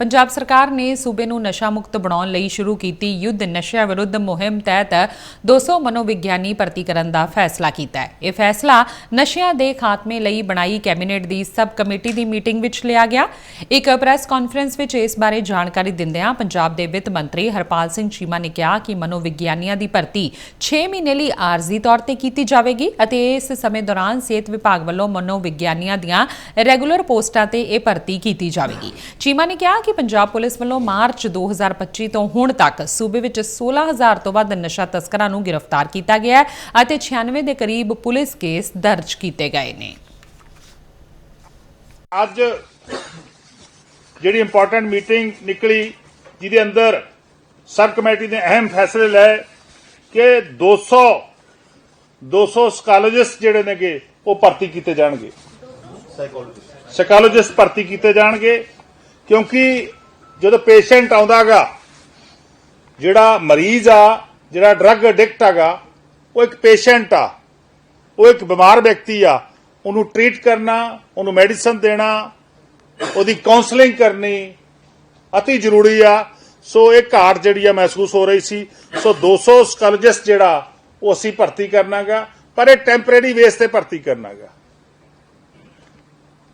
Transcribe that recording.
ਪੰਜਾਬ ਸਰਕਾਰ ਨੇ ਸੂਬੇ ਨੂੰ ਨਸ਼ਾ ਮੁਕਤ ਬਣਾਉਣ ਲਈ ਸ਼ੁਰੂ ਕੀਤੀ ਯੁੱਧ ਨਸ਼ਿਆਂ ਵਿਰੁੱਧ ਮੁਹਿੰਮ ਤਹਿਤ 200 ਮਨੋਵਿਗਿਆਨੀ ਭਰਤੀ ਕਰਨ ਦਾ ਫੈਸਲਾ ਕੀਤਾ ਹੈ। ਇਹ ਫੈਸਲਾ ਨਸ਼ਿਆਂ ਦੇ ਖਾਤਮੇ ਲਈ ਬਣਾਈ ਕੈਬਨਿਟ ਦੀ ਸਬ ਕਮੇਟੀ ਦੀ ਮੀਟਿੰਗ ਵਿੱਚ ਲਿਆ ਗਿਆ। ਇੱਕ ਪ੍ਰੈਸ ਕਾਨਫਰੰਸ ਵਿੱਚ ਇਸ ਬਾਰੇ ਜਾਣਕਾਰੀ ਦਿੰਦਿਆਂ ਪੰਜਾਬ ਦੇ ਵਿੱਤ ਮੰਤਰੀ ਹਰਪਾਲ ਸਿੰਘ ਚੀਮਾ ਨੇ ਕਿਹਾ ਕਿ ਮਨੋਵਿਗਿਆਨੀਆਂ ਦੀ ਭਰਤੀ 6 ਮਹੀਨੇ ਲਈ ਆਰਜ਼ੀ ਤੌਰ ਤੇ ਕੀਤੀ ਜਾਵੇਗੀ ਅਤੇ ਇਸ ਸਮੇਂ ਦੌਰਾਨ ਸਿਹਤ ਵਿਭਾਗ ਵੱਲੋਂ ਮਨੋਵਿਗਿਆਨੀਆਂ ਦੀਆਂ ਰੈਗੂਲਰ ਪੋਸਟਾਂ ਤੇ ਇਹ ਭਰਤੀ ਕੀਤੀ ਜਾਵੇਗੀ। ਚੀਮਾ ਨੇ ਕਿਹਾ ਕਿ ਪੰਜਾਬ ਪੁਲਿਸ ਵੱਲੋਂ ਮਾਰਚ 2025 ਤੋਂ ਹੁਣ ਤੱਕ ਸੂਬੇ ਵਿੱਚ 16000 ਤੋਂ ਵੱਧ ਨਸ਼ਾ ਤਸਕਰਾਂ ਨੂੰ ਗ੍ਰਿਫਤਾਰ ਕੀਤਾ ਗਿਆ ਹੈ ਅਤੇ 96 ਦੇ ਕਰੀਬ ਪੁਲਿਸ ਕੇਸ ਦਰਜ ਕੀਤੇ ਗਏ ਨੇ। ਅੱਜ ਜਿਹੜੀ ਇੰਪੋਰਟੈਂਟ ਮੀਟਿੰਗ ਨਿਕਲੀ ਜਿਹਦੇ ਅੰਦਰ ਸਬ ਕਮੇਟੀ ਨੇ ਅਹਿਮ ਫੈਸਲੇ ਲਏ ਕਿ 200 200 ਸਕਾਲੋਜਿਸਟ ਜਿਹੜੇ ਨੇਗੇ ਉਹ ਭਰਤੀ ਕੀਤੇ ਜਾਣਗੇ। ਸਾਈਕੋਲੋਜਿਸਟ ਭਰਤੀ ਕੀਤੇ ਜਾਣਗੇ। ਕਿਉਂਕਿ ਜਦੋਂ ਪੇਸ਼ੈਂਟ ਆਉਂਦਾਗਾ ਜਿਹੜਾ ਮਰੀਜ਼ ਆ, ਜਿਹੜਾ ਡਰੱਗ ਐਡਿਕਟ ਹੈਗਾ, ਉਹ ਇੱਕ ਪੇਸ਼ੈਂਟ ਆ, ਉਹ ਇੱਕ ਬਿਮਾਰ ਵਿਅਕਤੀ ਆ, ਉਹਨੂੰ ਟ੍ਰੀਟ ਕਰਨਾ, ਉਹਨੂੰ ਮੈਡੀਸਨ ਦੇਣਾ, ਉਹਦੀ ਕਾਉਂਸਲਿੰਗ ਕਰਨੀ ਅਤੀ ਜ਼ਰੂਰੀ ਆ। ਸੋ ਇਹ ਘਾਟ ਜਿਹੜੀ ਆ ਮਹਿਸੂਸ ਹੋ ਰਹੀ ਸੀ। ਸੋ 200 ਸਕਾਲੋਜਿਸਟ ਜਿਹੜਾ, ਉਹ ਅਸੀਂ ਭਰਤੀ ਕਰਨਾਗਾ ਪਰ ਇਹ ਟੈਂਪਰੇਰੀ ਬੇਸ ਤੇ ਭਰਤੀ ਕਰਨਾਗਾ